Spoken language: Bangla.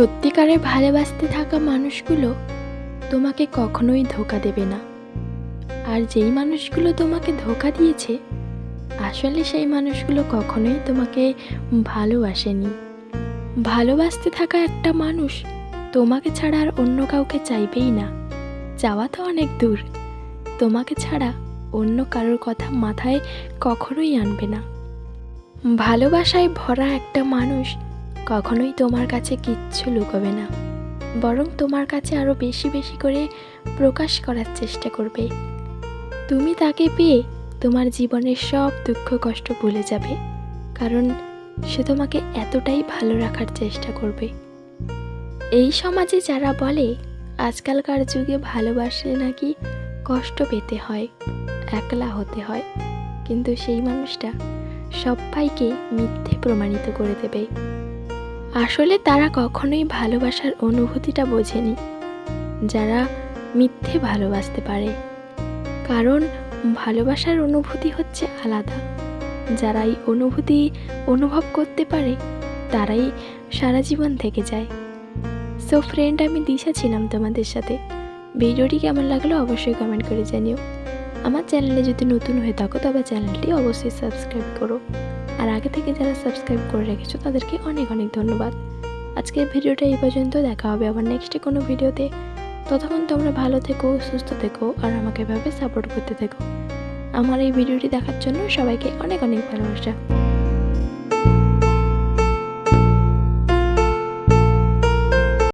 সত্যিকারে ভালোবাসতে থাকা মানুষগুলো তোমাকে কখনোই ধোকা দেবে না। আর যেই মানুষগুলো তোমাকে ধোকা দিয়েছে, আসলে সেই মানুষগুলো কখনোই তোমাকে ভালোবাসেনি। ভালোবাসতে থাকা একটা মানুষ তোমাকে ছাড়া আর অন্য কাউকে চাইবেই না। যাওয়া তো অনেক দূর। তোমাকে ছাড়া অন্য কারোর কথা মাথায় কখনোই আনবে না। ভালোবাসায় ভরা একটা মানুষ কখনোই তোমার কাছে কিচ্ছু লুকোবে না, বরং তোমার কাছে আরও বেশি বেশি করে প্রকাশ করার চেষ্টা করবে। তুমি তাকে পেয়ে তোমার জীবনের সব দুঃখ কষ্ট ভুলে যাবে, কারণ সে তোমাকে এতটাই ভালো রাখার চেষ্টা করবে। এই সমাজে যারা বলে, আজকালকার যুগে ভালোবাসলে নাকি কষ্ট পেতে হয়, একলা হতে হয়, কিন্তু সেই মানুষটা সবাইকে মিথ্যে প্রমাণিত করে দেবে। আসলে তারা কখনোই ভালোবাসার অনুভূতিটা বোঝেনি, যারা মিথ্যে ভালোবাসতে পারে। কারণ ভালোবাসার অনুভূতি হচ্ছে আলাদা। যারা এই অনুভূতি অনুভব করতে পারে, তারাই সারা জীবন থেকে যায়। সো ফ্রেন্ড আমি দিশা ছিলাম তোমাদের সাথে। ভিডিওটি কেমন লাগল অবশ্যই কমেন্ট করে জানিও। আমার চ্যানেলে যদি নতুন হয়ে থাকো তবে চ্যানেলটি অবশ্যই সাবস্ক্রাইব করো। আর আগে থেকে যারা সাবস্ক্রাইব করে রেখেছো তাদেরকে অনেক অনেক ধন্যবাদ। আজকের ভিডিওটা এই পর্যন্ত, দেখা হবে আবার নেক্সটে কোনো ভিডিওতে। ততক্ষণ তোমরা ভালো থেকো, সুস্থ থেকো আর আমাকে এভাবে সাপোর্ট করতে থেকো। আমার এই ভিডিওটি দেখার জন্য সবাইকে অনেক অনেক ভালোবাসা।